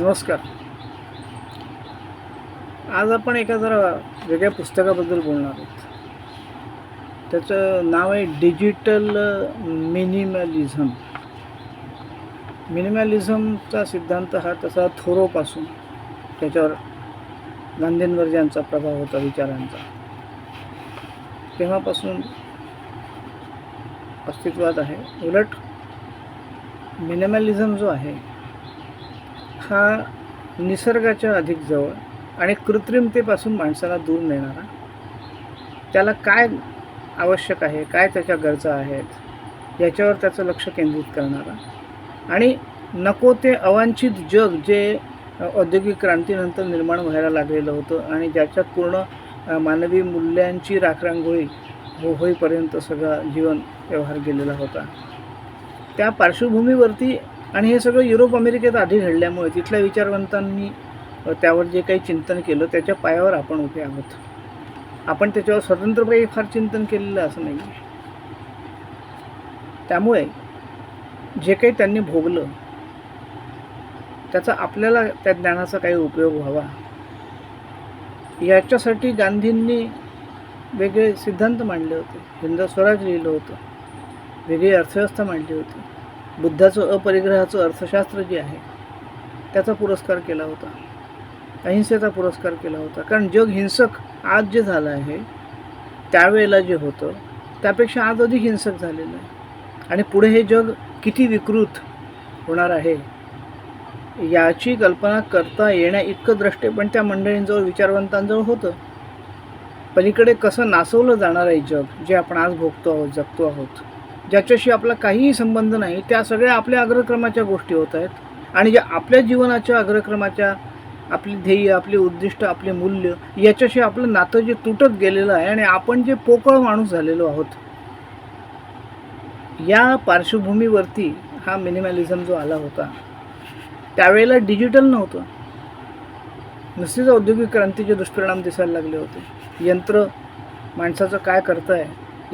नमस्कार. आज आपण एका जरा वेगळ्या पुस्तकाबद्दल बोलणार आहोत. त्याचं नाव आहे डिजिटल मिनिमॅलिझम. मिनिमॅलिझमचा सिद्धांत हा तसा थोरोपासून त्याच्यावर गांधींवर ज्यांचा प्रभाव होता विचारांचा. तेव्हापासून अस्तित्वात आहे. उलट मिनिमॅलिझम जो आहे हा निसर्गाच्या अधिक जवळ आणि कृत्रिमतेपासून माणसाला दूर नेणारा. त्याला काय आवश्यक आहे काय त्याच्या गरजा आहेत याच्यावर त्याचं लक्ष केंद्रित करणारा. आणि नको ते अवांछित जग जे औद्योगिक क्रांतीनंतर निर्माण व्हायला लागलेलं होतं आणि ज्याच्यात पूर्ण मानवी मूल्यांची राखरांगोळी हो होईपर्यंत सगळा जीवन व्यवहार गेलेला होता. त्या पार्श्वभूमीवरती आणि हे सगळं युरोप अमेरिकेत आधी घडल्यामुळे तिथल्या विचारवंतांनी त्यावर जे काही चिंतन केलं त्याच्या पायावर आपण उभे आहोत. आपण त्याच्यावर स्वतंत्रपणे फार चिंतन केलेलं असं नाही आहे. त्यामुळे जे काही त्यांनी भोगलं त्याचा आपल्याला त्या ज्ञानाचा काही उपयोग व्हावा. याच्यासाठी गांधींनी वेगळे सिद्धांत मांडले होते. हिंद स्वराज लिहिलं होतं. वेगळी अर्थव्यवस्था मांडली होती. बुद्धाचं अपरिग्रहाचं अर्थशास्त्र जे आहे त्याचा पुरस्कार केला होता. अहिंसेचा पुरस्कार केला होता. कारण जग हिंसक आज जे झालं आहे त्यावेळेला जे होतं त्यापेक्षा आज अधिक हिंसक झालेलं आहे. आणि पुढे हे जग किती विकृत होणार आहे याची कल्पना करता येण्या इतकं द्रष्टे पण त्या मंडळींजवळ विचारवंतांजवळ होतं. पलीकडे कसं नासवलं जाणार आहे जग जे आपण आज भोगतो आहोत जगतो आहोत? ज्याच्याशी आपला काहीही संबंध नाही त्या सगळ्या आपल्या अग्रक्रमाच्या गोष्टी होत आहेत. आणि ज्या आपल्या जीवनाच्या अग्रक्रमाच्या आपली ध्येय आपली उद्दिष्ट आपले मूल्य याच्याशी आपलं नातं जे तुटत गेलेलं आहे आणि आपण जे पोकळ माणूस झालेलो आहोत या पार्श्वभूमीवरती हा मिनिमॅलिझम जो आला होता त्यावेळेला डिजिटल नव्हतं. नुसतीच औद्योगिक क्रांतीचे दुष्परिणाम दिसायला लागले होते. यंत्र माणसाचं काय करताय?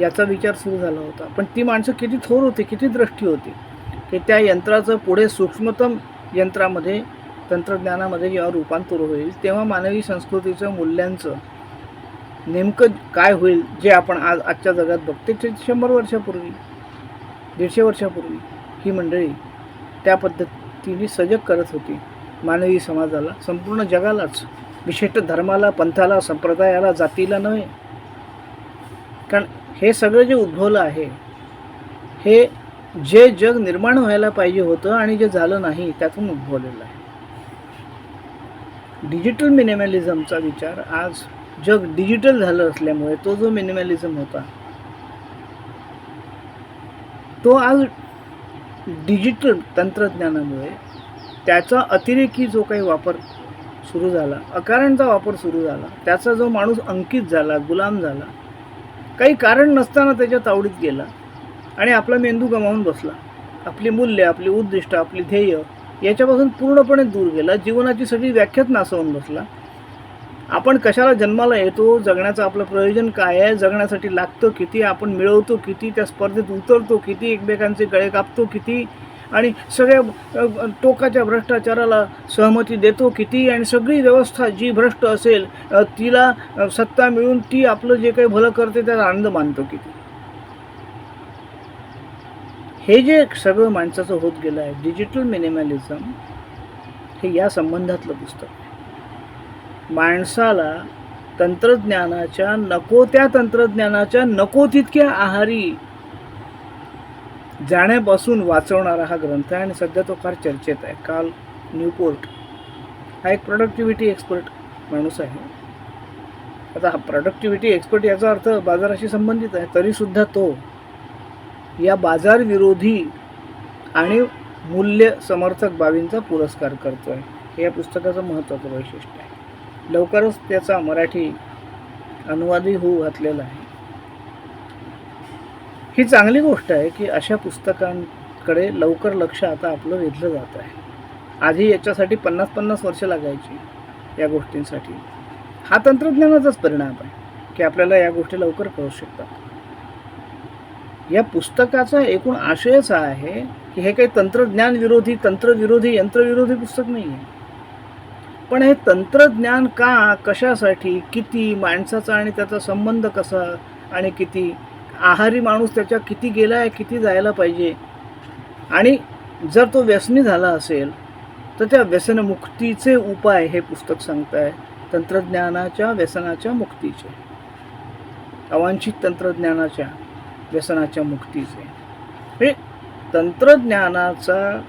याचा विचार सुरू झाला होता. पण ती माणसं किती थोर होती किती दृष्टी होती की त्या यंत्राचं पुढे सूक्ष्मतम यंत्रामध्ये तंत्रज्ञानामध्ये जेव्हा रूपांतर होईल तेव्हा मानवी संस्कृतीचं मूल्यांचं नेमकं काय होईल जे आपण आज आजच्या जगात बघते ते शंभर वर्षापूर्वी दीडशे वर्षापूर्वी ही मंडळी त्या पद्धतीने सजग करत होती. मानवी समाजाला संपूर्ण जगालाच विशिष्ट धर्माला पंथाला संप्रदायाला जातीला नव्हे. कारण हे सगळं जे उद्भवलं आहे हे जे जग निर्माण व्हायला पाहिजे होतं आणि जे झालं नाही त्यातून उद्भवलेलं आहे. डिजिटल मिनिमॅलिझमचा विचार आज जग डिजिटल झालं असल्यामुळे तो जो मिनिमॅलिझम होता तो आज डिजिटल तंत्रज्ञानामुळे त्याचा अतिरेकी जो काही वापर सुरू झाला अकारणचा वापर सुरू झाला त्याचा जो माणूस अंकित झाला गुलाम झाला काही कारण नसताना त्याच्या तावडीत गेला. आणि आपला मेंदू गमावून बसला. आपली मूल्य आपली उद्दिष्ट आपली ध्येय याच्यापासून पूर्णपणे दूर गेला. जीवनाची सगळी व्याख्याच नासवून बसला. आपण कशाला जन्माला येतो? जगण्याचं आपलं प्रयोजन काय आहे? जगण्यासाठी लागतं किती? आपण मिळवतो किती? त्या स्पर्धेत उतरतो किती? एकमेकांचे गळे कापतो किती? आणि सगळ्या टोकाच्या भ्रष्टाचाराला सहमती देतो किती आणि सगळी व्यवस्था जी भ्रष्ट असेल तिला सत्ता मिळून ती आपलं जे काही भलं करते त्याचा आनंद मानतो किती हे जे सगळं माणसाचं होत गेलं आहे डिजिटल मिनिमॅलिझम हे या संबंधातलं पुस्तक आहे. माणसाला तंत्रज्ञानाच्या नको त्या तंत्रज्ञानाच्या नको तितक्या आहारी जाण्यापासून वाचवणारा हा ग्रंथ आहे आणि सध्या तो फार चर्चेत आहे. काल न्यूपोर्ट हा एक प्रोडक्टिव्हिटी एक्सपर्ट माणूस आहे. आता हा प्रोडक्टिव्हिटी एक्सपर्ट याचा अर्थ बाजाराशी संबंधित आहे. तरीसुद्धा तो या बाजार विरोधी आणि मूल्य समर्थक बाबींचा पुरस्कार करतो आहे हे या पुस्तकाचं महत्त्वाचं वैशिष्ट्य आहे. लवकरच त्याचा मराठी अनुवादही होऊ घातलेला आहे. ही चांगली गोष्ट आहे की अशा पुस्तकांकडे लवकर लक्ष आता आपलं वेधलं जात आहे. आधी याच्यासाठी पन्नास पन्नास वर्ष लागायची या गोष्टींसाठी. हा तंत्रज्ञानाचाच परिणाम आहे की आपल्याला या गोष्टी लवकर कळू शकतात. या पुस्तकाचा एकूण आशयच हा आहे की हे काही तंत्रज्ञान विरोधी तंत्रविरोधी यंत्रविरोधी पुस्तक नाही आहे पण हे तंत्रज्ञान का कशासाठी किती माणसाचा आणि त्याचा संबंध कसा आणि किती आहारी माणूस त्याच्या किती गेला आहे किती जायला पाहिजे? आणि जर तो व्यसनी झाला असेल तर त्या व्यसनमुक्तीचे उपाय हे पुस्तक सांगत आहे तंत्रज्ञानाच्या व्यसनाच्या मुक्तीचे. अवांछित तंत्रज्ञानाच्या व्यसनाच्या मुक्तीचे. हे तंत्रज्ञानाचा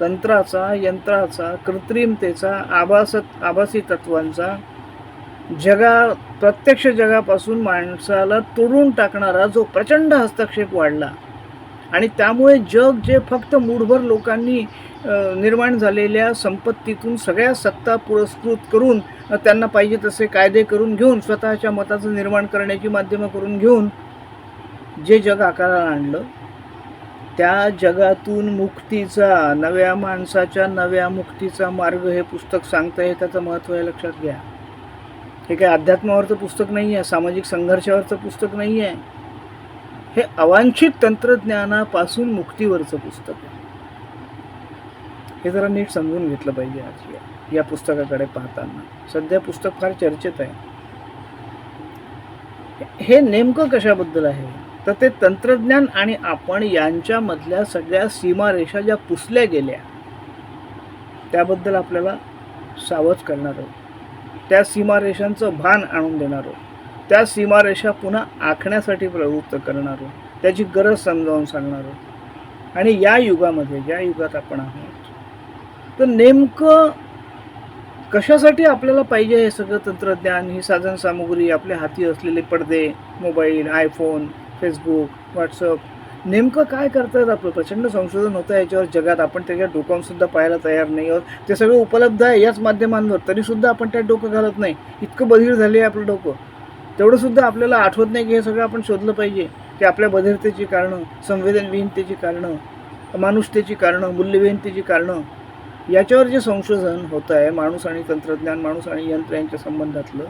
तंत्राचा यंत्राचा कृत्रिमतेचा आभास आभासी तत्वांचा जगा प्रत्यक्ष जगापासून माणसाला तोडून टाकणारा जो प्रचंड हस्तक्षेप वाढला. आणि त्यामुळे जग जे फक्त मूठभर लोकांनी निर्माण झालेल्या संपत्तीतून सगळ्या सत्ता पुरस्कृत करून त्यांना पाहिजे तसे कायदे करून घेऊन स्वतःच्या मताचं निर्माण करण्याची माध्यमं करून घेऊन जे जग आकाराला आणलं त्या जगातून मुक्तीचा नव्या माणसाच्या नव्या मुक्तीचा मार्ग हे पुस्तक सांगतं हे त्याचं महत्त्व हे लक्षात घ्या. हे काही अध्यात्मावरचं पुस्तक नाही आहे सामाजिक संघर्षावरचं पुस्तक नाही आहे. हे अवांछित तंत्रज्ञानापासून मुक्तीवरचं पुस्तक आहे. हे जरा नीट समजून घेतलं पाहिजे आज या- या पुस्तकाकडे पाहताना. सध्या पुस्तक फार चर्चेत आहे. हे नेमकं कशाबद्दल आहे? तर ते तंत्रज्ञान आणि आपण यांच्यामधल्या सगळ्या सीमारेषा ज्या पुसल्या गेल्या त्याबद्दल आपल्याला सावध करणार आहोत. त्या सीमारेषांचं भान आणून देणारो त्या सीमारेषा पुन्हा आखण्यासाठी प्रवृत्त करणारो त्याची गरज समजावून सांगणारो आणि या युगामध्ये ज्या युगात आपण आहोत तर नेमकं कशासाठी आपल्याला पाहिजे हे सगळं तंत्रज्ञान ही साधनसामुग्री आपल्या हाती असलेले पडदे मोबाईल आयफोन फेसबुक व्हॉट्सअप नेमकं काय करतात आपलं प्रचंड संशोधन होतं याच्यावर जगात. आपण त्याच्या डोकावून सुद्धा पाहायला तयार नाही आहोत. ते सगळं उपलब्ध आहे याच माध्यमांवर. तरीसुद्धा आपण त्यात डोकं घालत नाही. इतकं बधीर झाले आहे आपलं डोकं. तेवढं सुद्धा आपल्याला आठवत नाही की हे सगळं आपण शोधलं पाहिजे. की आपल्या बधिरतेची कारणं संवेदनविहीनतेची कारणं मानुषतेची कारणं मूल्यविहीनतेची कारणं. याच्यावर जे संशोधन होतं आहे माणूस आणि तंत्रज्ञान माणूस आणि यंत्र यांच्या संबंधातलं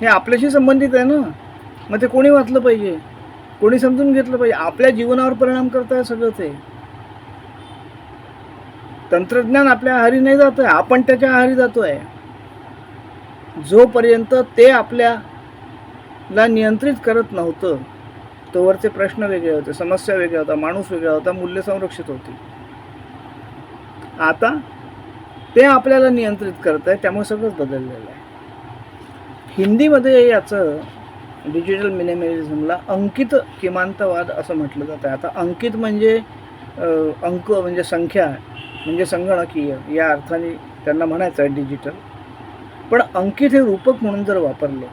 हे आपल्याशी संबंधित आहे ना? मग ते कोणी वाचलं पाहिजे? कोणी समजून घेतलं पाहिजे? आपल्या जीवनावर परिणाम करताय सगळं ते तंत्रज्ञान आपल्या आहारी नाही जात आहे आपण त्याच्या आहारी जातो आहे जोपर्यंत ते आपल्याला नियंत्रित करत नव्हतं तोवरचे प्रश्न वेगळे होते समस्या वेगळ्या होता माणूस वेगळा होता मूल्य संरक्षित होती. आता ते आपल्याला नियंत्रित करत आहे त्यामुळे सगळंच बदललेलं आहे. हिंदीमध्ये याचं डिजिटल मिनिमलिझमला अंकित किमांतवाद असं म्हटलं जातं. आता अंकित म्हणजे अंक म्हणजे संख्या म्हणजे संगणकीय या अर्थाने त्यांना म्हणायचं आहे डिजिटल. पण अंकित हे रूपक म्हणून जर वापरलं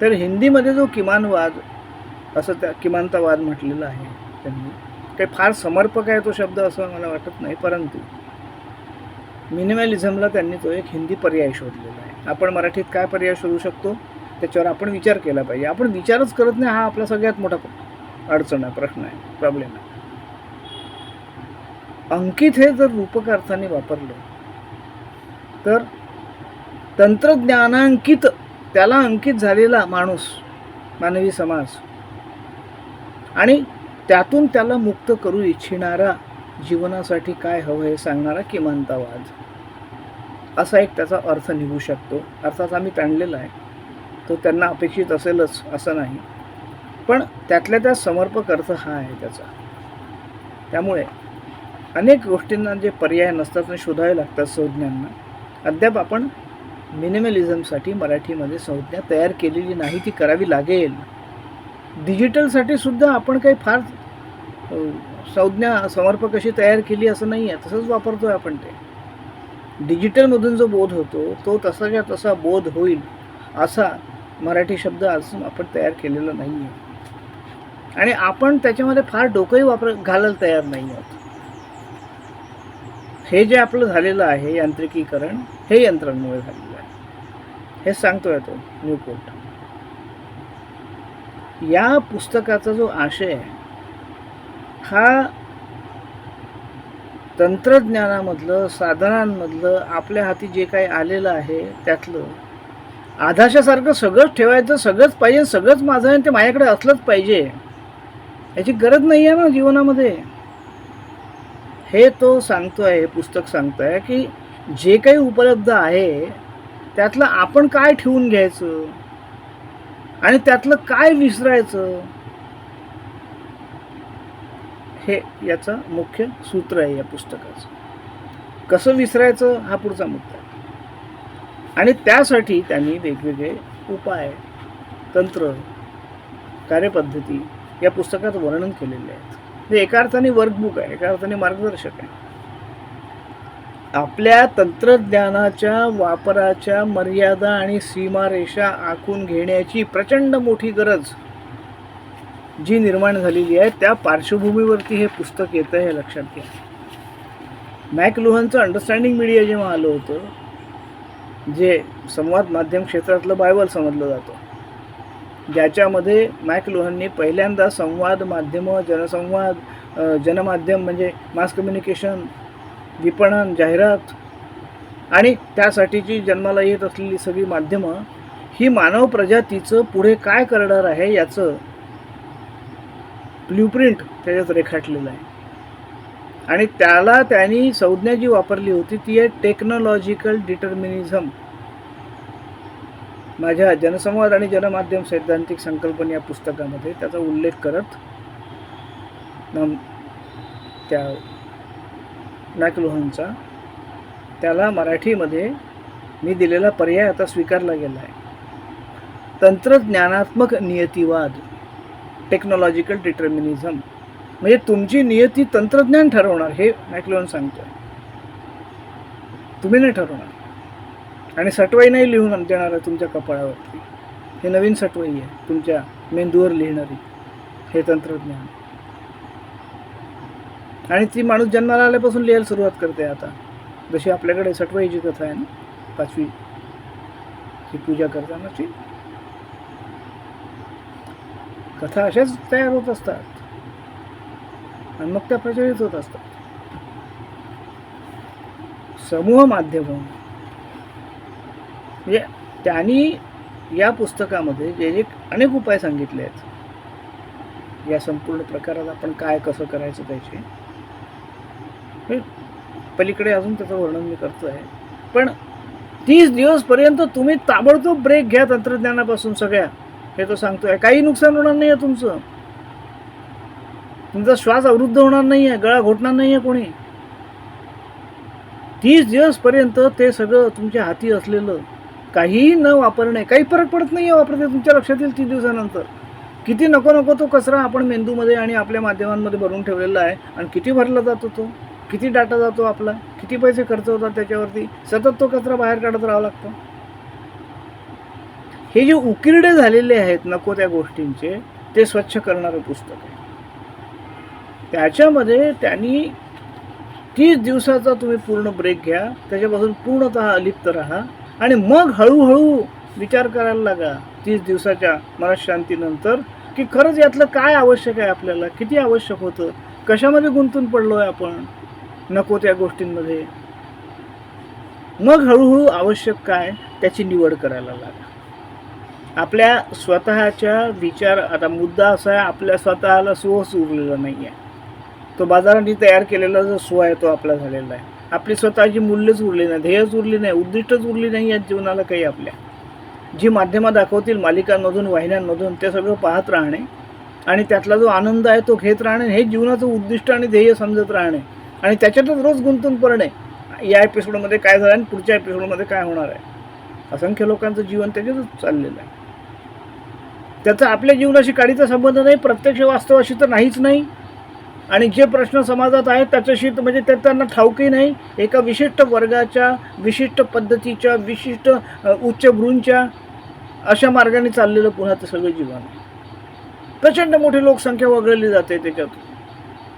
तर हिंदीमध्ये जो किमानवाद असं त्या किमांतवाद म्हटलेला आहे त्यांनी काही फार समर्पक आहे तो शब्द असं मला वाटत नाही परंतु मिनिमॅलिझमला त्यांनी तो एक हिंदी पर्याय शोधलेला आहे. आपण मराठीत काय पर्याय शोधू शकतो? त्याच्यावर आपण विचार केला पाहिजे. आपण विचारच करत नाही हा आपला सगळ्यात मोठा अडचण आहे प्रश्न आहे प्रॉब्लेम आहे. अंकित हे जर रूपक अर्थाने वापरलं तर तंत्रज्ञानांकित त्याला अंकित झालेला माणूस मानवी समाज आणि त्यातून त्याला मुक्त करू इच्छिणारा जीवनासाठी काय हवं हे सांगणारा किमानतावाद असा एक त्याचा अर्थ निघू शकतो. अर्थात आम्ही ताणलेला आहे. तो त्यांना अपेक्षित असेलच असं नाही. पण त्यातल्या त्या समर्पक अर्थ हा आहे त्याचा. त्यामुळे अनेक गोष्टींना जे पर्याय नसतात आणि शोधावे लागतात संज्ञांना. अद्याप आपण मिनिमलिझमसाठी मराठीमध्ये संज्ञा तयार केलेली नाही ती करावी लागेल. डिजिटलसाठी सुद्धा आपण काही फार संज्ञा समर्पक अशी तयार केली असं नाही आहे तसंच वापरतो आहे आपण ते. डिजिटलमधून जो बोध होतो तो तसाच्या तसा बोध होईल असा मराठी शब्द अजून आपण तयार केलेला नाही आहे आणि आपण त्याच्यामध्ये फार डोकंही वापर घालायला तयार नाही आहोत हे जे आपलं झालेलं आहे यांत्रिकीकरण हे यंत्रांमुळे झालेलं आहे. हे सांगतोय तो न्यू कोर्ट. या पुस्तकाचा जो आशय आहे हा तंत्रज्ञानामधलं साधनांमधलं आपल्या हाती जे काही आलेलं आहे त्यातलं आधाशासारखं सगळंच ठेवायचं सगळंच पाहिजे सगळंच माझं आहे आणि ते माझ्याकडे असलंच पाहिजे. याची गरज नाही आहे ना जीवनामध्ये. हे तो सांगतो आहे हे पुस्तक सांगतं आहे की जे काही उपलब्ध आहे त्यातलं आपण काय ठेवून घ्यायचं? आणि त्यातलं काय विसरायचं? हे याचं मुख्य सूत्र आहे या पुस्तकाचं. कसं विसरायचं? हा पुढचा मुद्दा आहे. आणि त्यासाठी त्यांनी वेगवेगळे उपाय तंत्र कार्यपद्धती या पुस्तकात वर्णन केलेले आहेत. हे एका अर्थाने वर्कबुक आहे एका अर्थाने मार्गदर्शक आहे. आपल्या तंत्रज्ञानाच्या वापराच्या मर्यादा आणि सीमारेषा आखून घेण्याची प्रचंड मोठी गरज जी निर्माण झालेली आहे त्या पार्श्वभूमीवरती हे पुस्तक येतं हे लक्षात घ्या. मॅक लुहनचं अंडरस्टँडिंग मीडिया जेव्हा आलं होतं जे संवाद माध्यम क्षेत्रातलं बायबल समजलं जातं. ज्याच्यामध्ये मॅक लुहननी पहिल्यांदा संवाद माध्यमं जनसंवाद जनमाध्यम म्हणजे मास कम्युनिकेशन विपणन जाहिरात आणि त्यासाठीची जन्माला येत असलेली सगळी माध्यमं ही मानव प्रजातीचं पुढे काय करणार आहे याचं ब्ल्यूप्रिंट त्याच्यात रेखाटलेलं आहे. आणि त्याला त्यांनी संज्ञा जी वापरली होती ती आहे टेक्नॉलॉजिकल डिटर्मिनिझम माझ्या जनसंवाद आणि जनमाध्यम सैद्धांतिक संकल्पना या पुस्तकामध्ये त्याचा उल्लेख करत त्या मॅकलोहनचा त्याला मराठीमध्ये मी दिलेला पर्याय आता स्वीकारला गेला आहे तंत्रज्ञानात्मक नियतिवाद टेक्नॉलॉजिकल डिटर्मिनिझम म्हणजे तुमची नियती तंत्रज्ञान ठरवणार हे मॅकलोहन सांगतो तुम्ही नाही ठरवणार. आणि सटवाई नाही लिहून देणार आहे तुमच्या कपाळावरती. हे नवीन सटवाई आहे तुमच्या मेंदूवर लिहिणारी हे तंत्रज्ञान. आणि ती माणूस जन्माला आल्यापासून लिहायला सुरुवात करते आता. जशी आपल्याकडे सटवाईची कथा आहे ना पाचवी ही पूजा करतानाची. कथा अशाच तयार होत असतात. आणि मग त्या प्रचलित होत असतात. समूह माध्यम म्हणजे त्यांनी या पुस्तकामध्ये जे जे अनेक उपाय सांगितले आहेत. या संपूर्ण प्रकारात आपण काय कसं करायचं त्याचे. पलीकडे अजून त्याचं वर्णन मी करतो आहे. पण तीस दिवसपर्यंत तुम्ही ताबडतोब ब्रेक घ्या तंत्रज्ञानापासून सगळ्या. हे तो सांगतोय. काही नुकसान होणार नाही आहे तुमचं. तुमचा श्वास अवरुद्ध होणार नाही आहे गळा घोटणार नाही आहे कोणी. तीस दिवसपर्यंत ते सगळं तुमच्या हाती असलेलं काहीही न वापरणे काही फरक पडत नाही आहे वापरते तुमच्या लक्षात येईल तीस दिवसानंतर. किती नको नको तो कचरा आपण मेंदूमध्ये आणि आपल्या माध्यमांमध्ये भरून ठेवलेला आहे आणि किती भरला जातो तो? किती डाटा जातो आपला? किती पैसे खर्च होतात त्याच्यावरती? सतत तो कचरा बाहेर काढत राहावा लागतो. हे जे उकिरडे झालेले आहेत नको त्या गोष्टींचे ते स्वच्छ करणारं पुस्तक आहे. त्याच्यामध्ये त्यांनी तीस दिवसाचा तुम्ही पूर्ण ब्रेक घ्या. त्याच्यापासून पूर्णतः अलिप्त राहा. आणि मग हळूहळू विचार करायला लागा तीस दिवसाच्या मनशांतीनंतर की खरंच यातलं काय आवश्यक आहे आपल्याला? किती आवश्यक होतं? कशामध्ये गुंतून पडलो आहे आपण? नको त्या गोष्टींमध्ये. मग हळूहळू आवश्यक काय? त्याची निवड करायला लागा. आपल्या स्वतःच्या विचार आता मुद्दा असा आहे आपल्या स्वतःला सुवस उरलेला नाही आहे तो बाजाराने तयार केलेला जो स्व आहे तो आपला झालेला आहे. आपली स्वतःची मूल्यच उरली नाही ध्येयच उरली नाही उद्दिष्टच उरली नाही या जीवनाला काही आपल्या. जी माध्यमं दाखवतील मालिकांमधून वाहिन्यांमधून ते सगळं पाहत राहणे आणि त्यातला जो आनंद आहे तो घेत राहणे हे जीवनाचं उद्दिष्ट आणि ध्येय समजत राहणे आणि त्याच्यातच रोज गुंतून पडणे. या एपिसोडमध्ये काय झालं आणि पुढच्या एपिसोडमध्ये काय होणार आहे? असंख्य लोकांचं जीवन त्याच्यातच चाललेलं आहे. त्याचा आपल्या जीवनाशी काडीचा संबंध नाही प्रत्यक्ष वास्तवाशी तर नाहीच नाही. आणि जे प्रश्न समाजात आहेत त्याच्याशी तर म्हणजे ते त्यांना ठाऊकही नाही. एका विशिष्ट वर्गाच्या विशिष्ट पद्धतीच्या विशिष्ट उच्चभ्रूंच्या अशा मार्गाने चाललेलं पुन्हा ते सगळं जीवन? प्रचंड मोठी लोकसंख्या वगळली जाते त्याच्यात.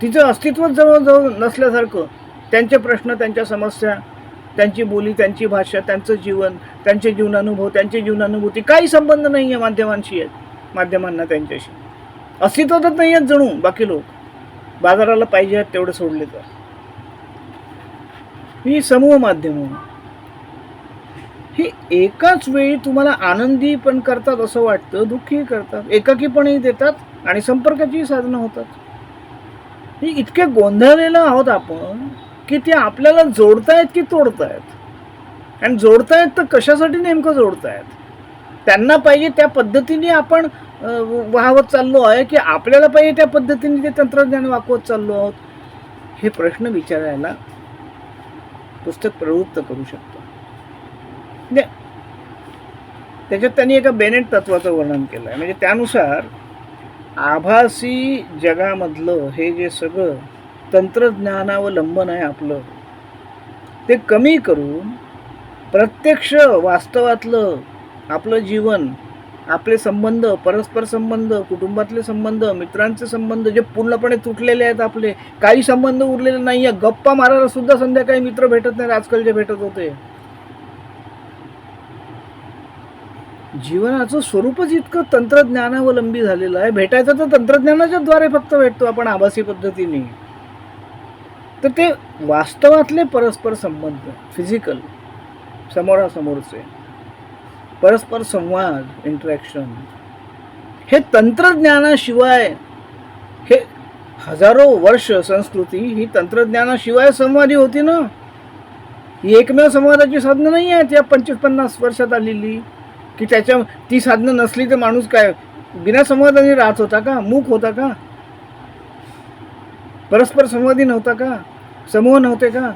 तिचं अस्तित्वच जवळजवळ नसल्यासारखं. त्यांचे प्रश्न त्यांच्या समस्या त्यांची बोली त्यांची भाषा त्यांचं जीवन त्यांचे जीवनानुभव त्यांची जीवनानुभूती काही संबंध नाही आहे माध्यमांशी आहेत माध्यमांना त्यांच्याशी. अस्तित्वातच नाही आहेत जणू बाकी लोक. बाजाराला पाहिजे तेवढं तेवढे सोडले तर. ही समूह माध्यम हो. हे. एकाच वेळी तुम्हाला आनंदी पण करतात असं वाटतं दुःखी करतात एकाकीपणही देतात आणि संपर्काची साधनं होतात. ही इतके गोंधळलेलं आहोत आपण की ते आपल्याला जोडतायत की तोडतायत? आणि जोडतायत तर कशासाठी नेमकं जोडतायत? त्यांना पाहिजे त्या पद्धतीने आपण वाहवत चाललो आहे की आपल्याला पाहिजे त्या पद्धतीने ते तंत्रज्ञान वाकवत चाललो आहोत? हे प्रश्न विचारायला पुस्तक प्रवृत्त करू शकतो. म्हणजे त्याच्यात त्यांनी एका बेनेट तत्वाचं वर्णन केलं आहे म्हणजे त्यानुसार आभासी जगामधलं हे जे सगळं तंत्रज्ञानावलंबन आहे आपलं ते कमी करून प्रत्यक्ष वास्तवातलं आपलं जीवन आपले संबंध परस्पर संबंध कुटुंबातले संबंध मित्रांचे संबंध जे पूर्णपणे तुटलेले आहेत आपले काही संबंध उरलेले नाही आहे गप्पा मारायला सुद्धा संध्याकाळी मित्र भेटत नाहीत आजकाल जे भेटत होते. जीवनाचं स्वरूपच इतकं तंत्रज्ञानावलंबी झालेलं आहे. भेटायचं तर तंत्रज्ञानाच्या द्वारे फक्त भेटतो आपण आभासी पद्धतीने. तर ते वास्तवातले परस्पर संबंध फिजिकल समोरासमोरचे. परस्पर संवाद इंटरॅक्शन हे तंत्रज्ञानाशिवाय हे हजारो वर्ष संस्कृती ही तंत्रज्ञानाशिवाय संवादी होती ना? ही एकमेव संवादाची साधनं नाही आहेत या पंचवीस पन्नास वर्षात आलेली की त्याच्या ती साधनं नसली तर माणूस काय बिना संवादाने राहत होता का? मूक होता का? परस्पर संवादी नव्हता का? समूह नव्हते का?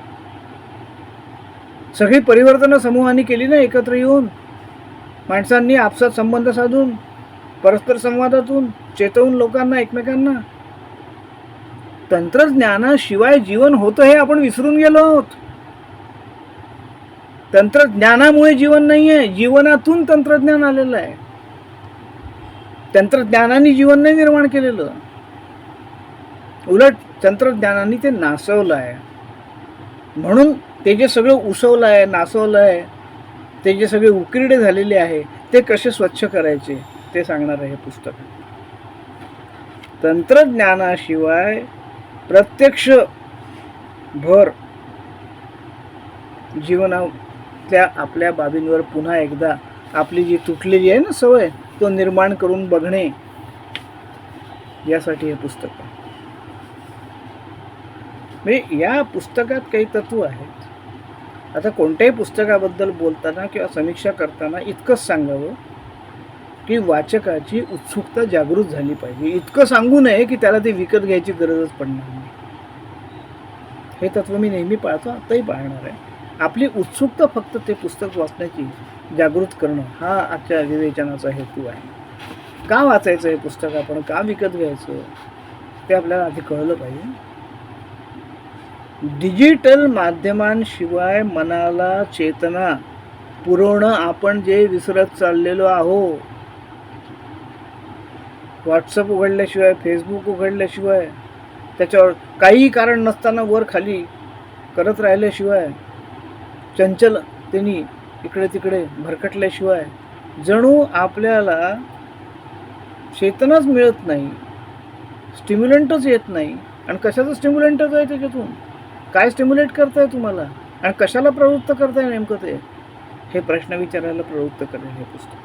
सगळी परिवर्तनं समूहाने केली ना एकत्र येऊन? माणसांनी आपसात संबंध साधून परस्पर संवादातून चेतवून लोकांना एकमेकांना. तंत्रज्ञानाशिवाय जीवन होतं हे आपण विसरून गेलो आहोत. तंत्रज्ञानामुळे जीवन नाही आहे जीवनातून तंत्रज्ञान आलेलं आहे. तंत्रज्ञानाने जीवन नाही निर्माण केलेलं. उलट तंत्रज्ञानाने ते नासवलं आहे म्हणून ते जे सगळं उसवलं आहे नासवलं आहे ते जे सगळे उकिरडे झालेले आहे ते कसे स्वच्छ करायचे ते सांगणार आहे हे पुस्तक. तंत्रज्ञानाशिवाय प्रत्यक्ष भर जीवनातल्या आपल्या बाबींवर पुन्हा एकदा आपली जी तुटलेली आहे ना सवय तो निर्माण करून बघणे यासाठी हे पुस्तक आहे. म्हणजे या पुस्तकात काही तत्व आहेत. आता कोणत्याही पुस्तकाबद्दल बोलताना किंवा समीक्षा करताना इतकंच सांगावं की वाचकाची उत्सुकता जागृत झाली पाहिजे. इतकं सांगू नये की त्याला ते विकत घ्यायची गरजच पडणार नाही. हे तत्व मी नेहमी पाळतो आताही पाळणार आहे. आपली उत्सुकता फक्त ते पुस्तक वाचण्याची जागृत करणं हा आजच्या विवेचनाचा हेतू आहे. का वाचायचं हे पुस्तक आपण? का विकत घ्यायचं? ते आपल्याला आधी कळलं पाहिजे. डिजिटल माध्यमांशिवाय मनाला चेतना पुरवणं आपण जे विसरत चाललेलो आहो व्हॉट्सअप उघडल्याशिवाय फेसबुक उघडल्याशिवाय त्याच्यावर काही कारण नसताना वर खाली करत राहिल्याशिवाय चंचल त्यांनी इकडे तिकडे भरकटल्याशिवाय जणू आपल्याला चेतनाच मिळत नाही. स्टिम्युलंटच येत नाही. आणि कशाचं स्टिम्युलंटच आहे त्याच्यातून? काय स्टिम्युलेट करताय तुम्हाला? आणि कशाला प्रवृत्त करताय नेमकं ते? हे प्रश्न विचारायला प्रवृत्त करेल हे पुस्तक.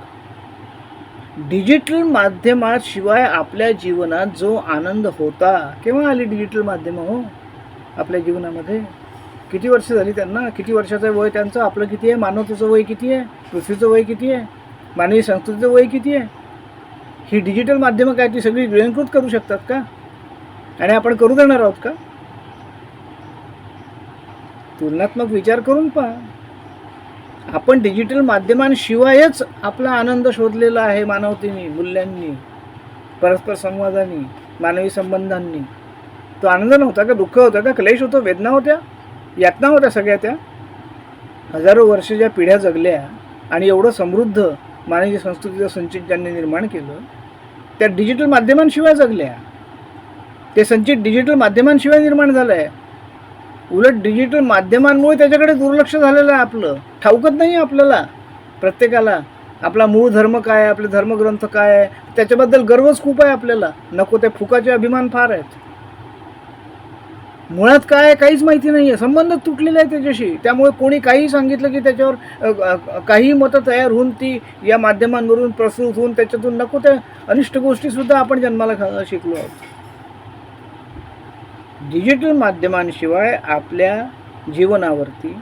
डिजिटल माध्यमाशिवाय आपल्या जीवनात जो आनंद होता केव्हा आली डिजिटल माध्यमं हो? आपल्या जीवनामध्ये? किती वर्ष झाली त्यांना? किती वर्षाचं वय त्यांचं? आपलं किती आहे? मानवतेचं वय किती आहे? पृथ्वीचं वय किती आहे? मानवी संस्कृतीचं वय किती आहे? ही डिजिटल माध्यमं काय ती सगळी गिळंकृत करू शकतात का? आणि आपण करू देणार आहोत का? तुलनात्मक विचार करून पहा. आपण डिजिटल माध्यमांशिवायच आपला आनंद शोधलेला आहे मानवतेने मूल्यांनी परस्पर संवादाने मानवी संबंधांनी. तो आनंद नव्हता का दुःख होतं का क्लेश होतो वेदना होत्या? यातना होत्या सगळ्या त्या. हजारो वर्ष ज्या पिढ्या जगल्या आणि एवढं समृद्ध मानवी संस्कृतीचं संचित ज्यांनी निर्माण केलं त्या डिजिटल माध्यमांशिवाय जगल्या. ते संचित डिजिटल माध्यमांशिवाय निर्माण झालं आहे उलट डिजिटल माध्यमांमुळे त्याच्याकडे दुर्लक्ष झालेलं आहे आपलं. ठाऊकत नाही आपल्याला प्रत्येकाला. आपला मूळ धर्म काय आहे आपले धर्मग्रंथ काय आहे त्याच्याबद्दल गर्वच खूप आहे आपल्याला. नको ते फुकाचे अभिमान फार आहेत. मुळात काय आहे काहीच माहिती नाही आहे. संबंध तुटलेला आहे त्याच्याशी. त्यामुळे कोणी काही सांगितलं की त्याच्यावर काही मतं तयार होऊन ती या माध्यमांवरून प्रसूत होऊन त्याच्यातून नको त्या अनिष्ट गोष्टीसुद्धा आपण जन्माला खा शिकलो आहोत. डिजिटल माध्यमांशिवाय आपल्या जीवनावरती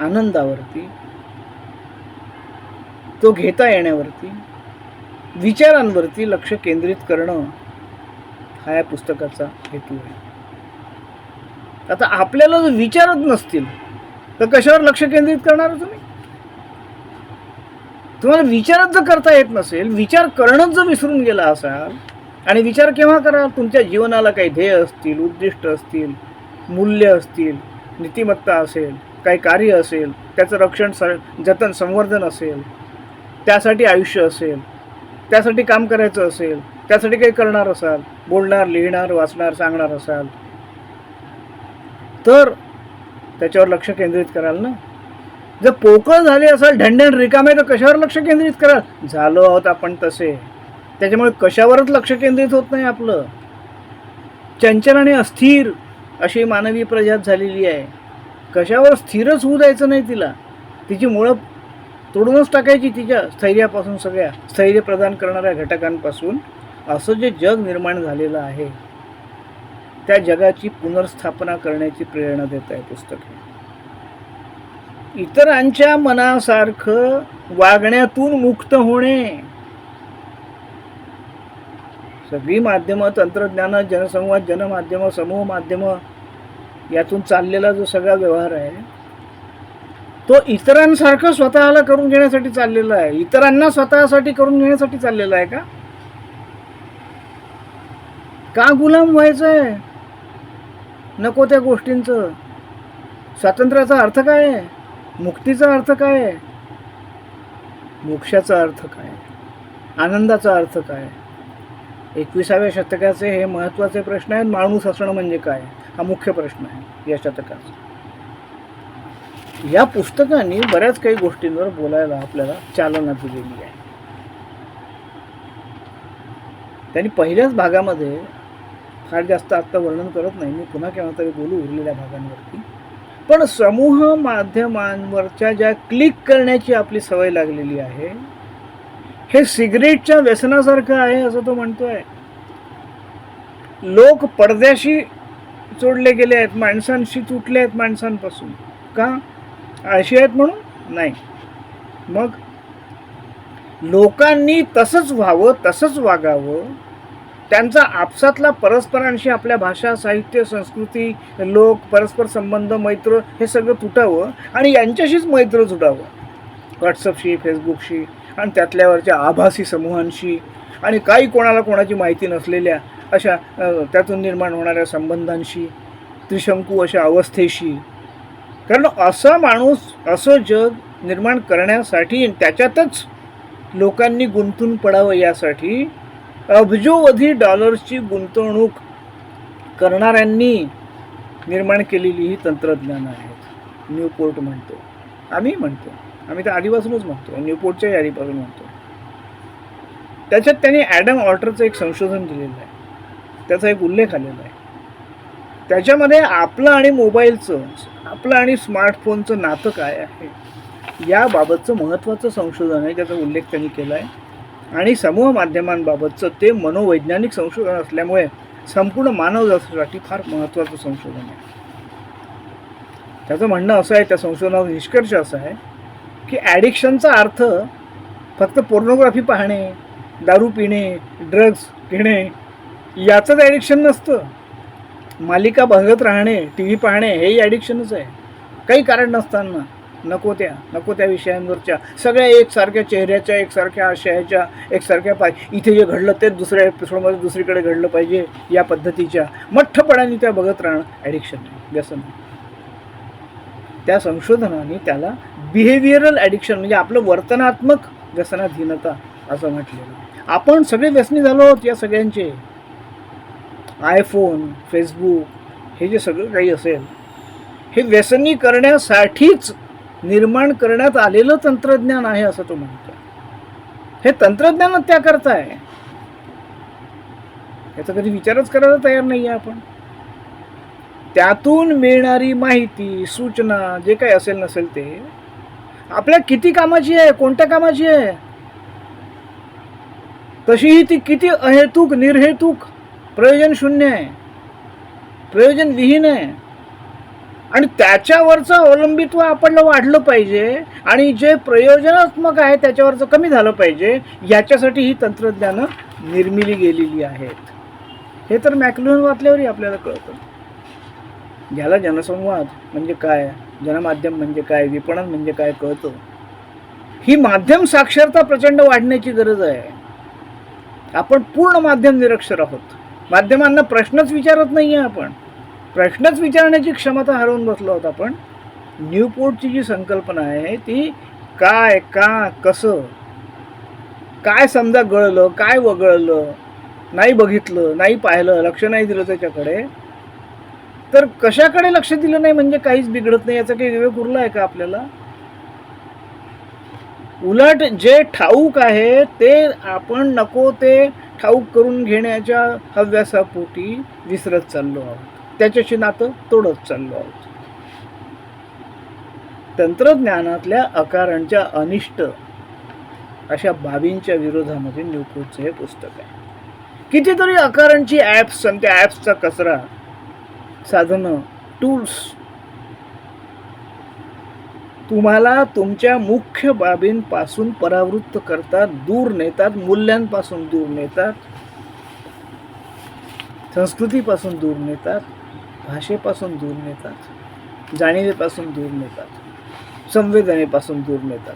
आनंदावरती तो घेता येण्यावरती विचारांवरती लक्ष केंद्रित करणं हा या पुस्तकाचा हेतू आहे. आता आपल्याला जर विचारच नसतील तर कशावर लक्ष केंद्रित करणार हो तुम्ही? तुम्हाला विचारच जर करता येत नसेल विचार करणंच जर विसरून गेला असाल आणि विचार केव्हा कराल तुमच्या जीवनाला काही ध्येय असतील उद्दिष्ट असतील मूल्य असतील नीतिमत्ता असेल काही कार्य असेल त्याचं रक्षण स जतन संवर्धन असेल त्यासाठी आयुष्य असेल त्यासाठी काम करायचं असेल त्यासाठी काही करणार असाल बोलणार लिहिणार वाचणार सांगणार असाल. तर त्याच्यावर लक्ष केंद्रित कराल ना? जर पोकळ झाले असाल ढंडण रिकामे तर कशावर लक्ष केंद्रित कराल? झालो आहोत आपण तसे. त्याच्यामुळे कशावरच लक्ष केंद्रित होत नाही आपलं. चंचल आणि अस्थिर अशी मानवी प्रजात झालेली आहे. कशावर स्थिरच होऊ द्यायचं नाही तिला. तिची मुळं तोडूनच टाकायची तिच्या स्थैर्यापासून सगळ्या स्थैर्य प्रदान करणाऱ्या घटकांपासून. असं जे जग निर्माण झालेलं आहे त्या जगाची पुनर्स्थापना करण्याची प्रेरणा देत आहे पुस्तक इतरांच्या मनासारखं वागण्यातून मुक्त होणे. सगळी माध्यमं तंत्रज्ञान जनसंवाद जनमाध्यमं समूह माध्यमं यातून चाललेला जो सगळा व्यवहार आहे तो इतरांसारखं स्वतःला करून घेण्यासाठी चाललेला आहे. इतरांना स्वतःसाठी करून घेण्यासाठी चाललेला आहे का? का गुलाम व्हायचं आहे? नको त्या गोष्टींचं. स्वातंत्र्याचा अर्थ काय आहे? मुक्तीचा अर्थ काय आहे? मोक्षाचा अर्थ काय आनंदाचा अर्थ काय एकविसाव्या शतकाचे हे महत्त्वाचे प्रश्न आहेत. माणूस असणं म्हणजे काय? हा मुख्य प्रश्न आहे या शतकाचा. या पुस्तकाने बऱ्याच काही गोष्टींवर बोलायला आपल्याला चालना दिलेली आहे. त्यांनी पहिल्याच भागामध्ये फार जास्त आत्ता वर्णन करत नाही. मी पुन्हा केव्हा तरी बोलू उरलेल्या भागांवरती. पण समूह माध्यमांवरच्या ज्या क्लिक करण्याची आपली सवय लागलेली आहे हे सिगरेटच्या व्यसनासारखं आहे असं तो म्हणतोय. लोक पडद्याशी जोडले गेले आहेत माणसांशी तुटले आहेत माणसांपासून. का? आळशी आहेत म्हणून? नाही. मग? लोकांनी तसंच व्हावं तसंच वागावं. त्यांचा आपसातला परस्परांशी आपल्या भाषा साहित्य संस्कृती लोक परस्पर संबंध मैत्र हे सगळं तुटावं आणि यांच्याशीच मैत्र तुटावं व्हॉट्सअपशी फेसबुकशी आणि त्यातल्यावरच्या आभासी समूहांशी आणि काही कोणाला कोणाची माहिती नसलेल्या अशा त्यातून निर्माण होणाऱ्या संबंधांशी त्रिशंकू अशा अवस्थेशी. कारण असा माणूस असं जग निर्माण करण्यासाठी त्याच्यातच लोकांनी गुंतून पडावं यासाठी अब्जोवधी डॉलर्सची गुंतवणूक करणाऱ्यांनी निर्माण केलेली ही तंत्रज्ञानं आहेत न्यूपोर्ट म्हणतो. आम्ही म्हणतो. आम्ही तर आधीपासूनच मागतो न्यूपोर्टच्याही आधीपासून म्हणतो. त्याच्यात त्यांनी ॲडम ऑल्टरचं एक संशोधन दिलेलं आहे. त्याचा एक उल्लेख आलेला आहे. त्याच्यामध्ये आपलं आणि मोबाईलचं आपलं आणि स्मार्टफोनचं नातं काय आहे याबाबतचं महत्त्वाचं संशोधन आहे त्याचा उल्लेख त्यांनी केला आहे. आणि समूह माध्यमांबाबतचं ते मनोवैज्ञानिक संशोधन असल्यामुळे संपूर्ण मानवजातीसाठी फार महत्त्वाचं संशोधन आहे. त्याचं म्हणणं असं आहे त्या संशोधनाचा निष्कर्ष असा आहे की ॲडिक्शनचा अर्थ फक्त पोर्नोग्राफी पाहणे दारू पिणे ड्रग्ज घेणे याचंच ॲडिक्शन नसतं. मालिका बघत राहणे टी व्ही पाहणे हेही ॲडिक्शनच आहे. काही कारण नसताना नको त्या नको त्या विषयांवरच्या सगळ्या एकसारख्या चेहऱ्याच्या एकसारख्या आशयाच्या एकसारख्या पाय इथे जे घडलं तेच दुसऱ्या एपिसोडमध्ये दुसरीकडे घडलं पाहिजे या पद्धतीच्या मठ्ठपणाने त्या बघत राहणं ॲडिक्शन आहे. व्यसन आहे. त्या संशोधनाने त्याला बिहेवियरल ॲडिक्शन म्हणजे आपलं वर्तनात्मक व्यसनाधीनता असं म्हटलेलं आपण सगळे व्यसनी झालो आहोत या सगळ्यांचे. आयफोन फेसबुक हे जे सगळं काही असेल हे व्यसनी करण्यासाठीच निर्माण करण्यात आलेलं तंत्रज्ञान आहे असं तो म्हणतो. हे तंत्रज्ञानच त्या करताय याचा कधी विचारच करायला तयार नाही आहे आपण. त्यातून मिळणारी माहिती सूचना जे काही असेल नसेल ते आपल्या किती कामाची आहे कोणत्या कामाची आहे? तशीही ती किती अहेतुक निर्हेतुक प्रयोजन शून्य आहे प्रयोजन विहीन आहे. आणि त्याच्यावरचं अवलंबित्व आपल्याला वाढलं पाहिजे आणि जे प्रयोजनात्मक आहे त्याच्यावरचं कमी झालं पाहिजे याच्यासाठी ही तंत्रज्ञानं निर्मिली गेलेली आहेत. हे तर मॅक्लुहन वाचल्यावरही आपल्याला कळतं. ज्याला जनसंवाद म्हणजे काय? जनमाध्यम म्हणजे काय? विपणन म्हणजे काय कळतं? ही माध्यम साक्षरता प्रचंड वाढण्याची गरज आहे. आपण पूर्ण माध्यम निरक्षर आहोत. माध्यमांना प्रश्नच विचारत नाही आहे आपण. प्रश्नच विचारण्याची क्षमता हरवून बसलो आहोत आपण. न्यूपोर्टची जी संकल्पना आहे ती काय का कसं? काय समजा गळलं काय वगळलं? नाही बघितलं नाही पाहिलं लक्ष नाही दिलं त्याच्याकडे. तर कशाकडे लक्ष दिलं नाही? म्हणजे काहीच बिघडत नाही. याचा काही विवेक उरला आहे का आपल्याला? उलट जे ठाऊक आहे ते आपण नको ते ठाऊक करून घेण्याच्या हव्यासापोटी विसरत चाललो आहोत. त्याच्याशी नातं तोडत चाललो आहोत. तंत्रज्ञानातल्या अकारांच्या अनिष्ट अशा बाबींच्या विरोधामध्ये न्यूकोडचं हे पुस्तक आहे. कितीतरी अकारांची ॲप्स आणि त्या ॲप्सचा कचरा साधनं टूल्स तुम्हाला तुमच्या मुख्य बाबींपासून परावृत्त करतात दूर नेतात मूल्यांपासून दूर नेतात संस्कृतीपासून दूर नेतात भाषेपासून दूर नेतात जाणीवेपासून दूर नेतात संवेदनेपासून दूर नेतात.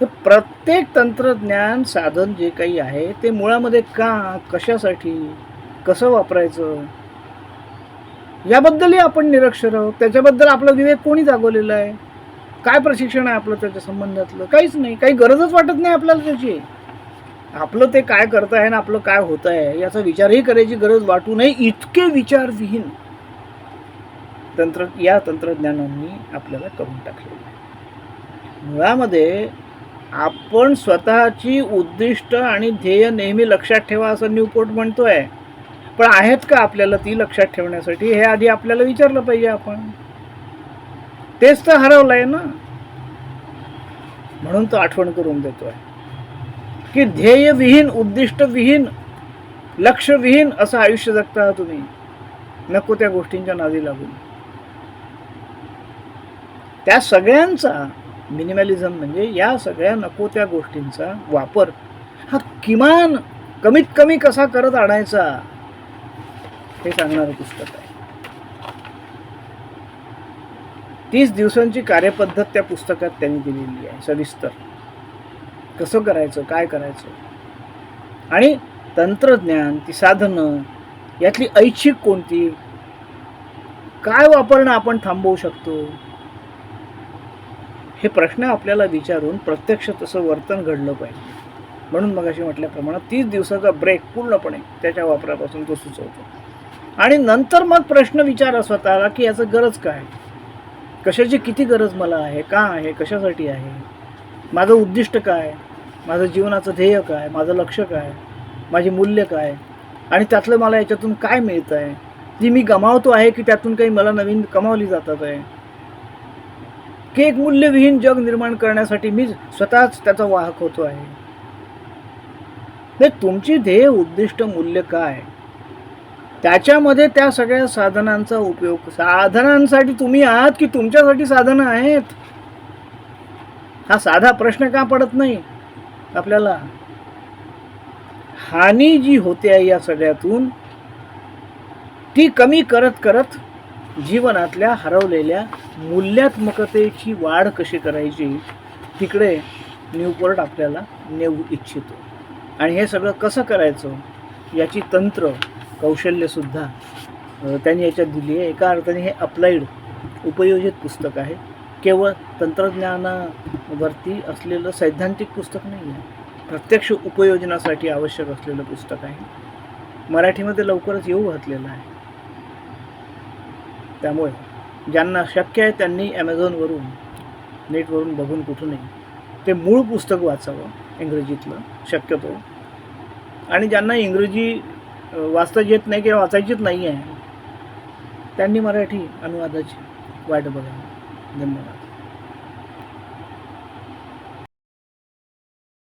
तर प्रत्येक तंत्रज्ञान साधन जे काही आहे ते मुळामध्ये का कशासाठी कसं वापरायचं? याबद्दलही आपण निरक्षर आहोत. त्याच्याबद्दल आपला विवेक कोणी जागवलेला आहे? काय प्रशिक्षण आहे आपलं त्याच्या संबंधातलं? काहीच नाही. काही गरजच वाटत नाही आपल्याला त्याची. आपलं ते काय करत आहे आणि आपलं काय होत आहे याचा विचारही करायची गरज वाटू नये. इतके विचारविहीन तंत्र या तंत्रज्ञानांनी आपल्याला करून टाकलेलं आहे. मुळामध्ये आपण स्वतःची उद्दिष्ट आणि ध्येय नेहमी लक्षात ठेवा असं न्यूपोर्ट म्हणतोय. पण आहेत का आपल्याला ती लक्षात ठेवण्यासाठी? हे आधी आपल्याला विचारलं पाहिजे आपण. तेच तर हरवलंय ना. म्हणून तो आठवण करून देतोय. की ध्येयविहीन उद्दिष्टविहीन लक्षविहीन असं आयुष्य जगता तुम्ही. नको त्या गोष्टींच्या नादी लागून त्या सगळ्यांचा मिनिमॅलिझम म्हणजे या सगळ्या नको त्या गोष्टींचा वापर हा किमान कमीत कमी कसा करत आणायचा? हे सांगणारं पुस्तक आहे. तीस दिवसांची कार्यपद्धत त्या पुस्तकात त्यांनी दिलेली आहे. सविस्तर. कसं करायचं काय करायचं? आणि तंत्रज्ञान ती साधनं यातली ऐच्छिक कोणती? काय वापरणं आपण थांबवू शकतो? हे प्रश्न आपल्याला विचारून प्रत्यक्ष तसं वर्तन घडलं पाहिजे. म्हणून मग अशी म्हटल्याप्रमाणे तीस दिवसाचा ब्रेक पूर्णपणे त्याच्या वापरापासून तो सुचवतो. आणि नंतर मग प्रश्न विचारा स्वतःला की याचं गरज काय? कशाची किती गरज मला आहे? का आहे? कशासाठी आहे? माझं उद्दिष्ट काय? माझं जीवनाचं ध्येय काय? माझं लक्ष काय? माझी मूल्य काय? आणि त्यातलं मला याच्यातून काय मिळतं आहे जी मी गमावतो आहे की त्यातून काही मला नवीन कमावली जातात आहे? की एक मूल्यविहीन जग निर्माण करण्यासाठी मी स्वतःच त्याचा वाहक होतो आहे? नाही तुमची ध्येय उद्दिष्ट मूल्य काय? त्याच्यामध्ये त्या सगळ्या साधनांचा उपयोग साधनांसाठी तुम्ही आहात की तुमच्यासाठी साधनं आहेत? हा साधा प्रश्न का पडत नाही आपल्याला? हानी जी होते या सगळ्यातून ती कमी करत करत जीवनातल्या हरवलेल्या मूल्यात्मकतेची वाढ कशी करायची तिकडे न्यूपोर्ट आपल्याला नेऊ इच्छितो. आणि हे सगळं कसं करायचं याची तंत्र कौशल्यसुद्धा त्यांनी याच्यात दिली आहे. एका अर्थाने हे अप्लाईड उपयोजित पुस्तक आहे. केवळ तंत्रज्ञानावरती असलेलं सैद्धांतिक पुस्तक नाही आहे प्रत्यक्ष उपयोजनासाठी आवश्यक असलेलं पुस्तक आहे. मराठीमध्ये लवकरच येऊ घातलेलं आहे. त्यामुळे ज्यांना शक्य आहे त्यांनी ॲमेझॉनवरून नेटवरून बघून कुठूनही ते मूळ पुस्तक वाचावं इंग्रजीतलं शक्यतो. आणि ज्यांना इंग्रजी वाचता येत नाही किंवा वाचायचीच नाही आहे. त्यांनी मराठी अनुवादाची वाट बघा धन्यवाद.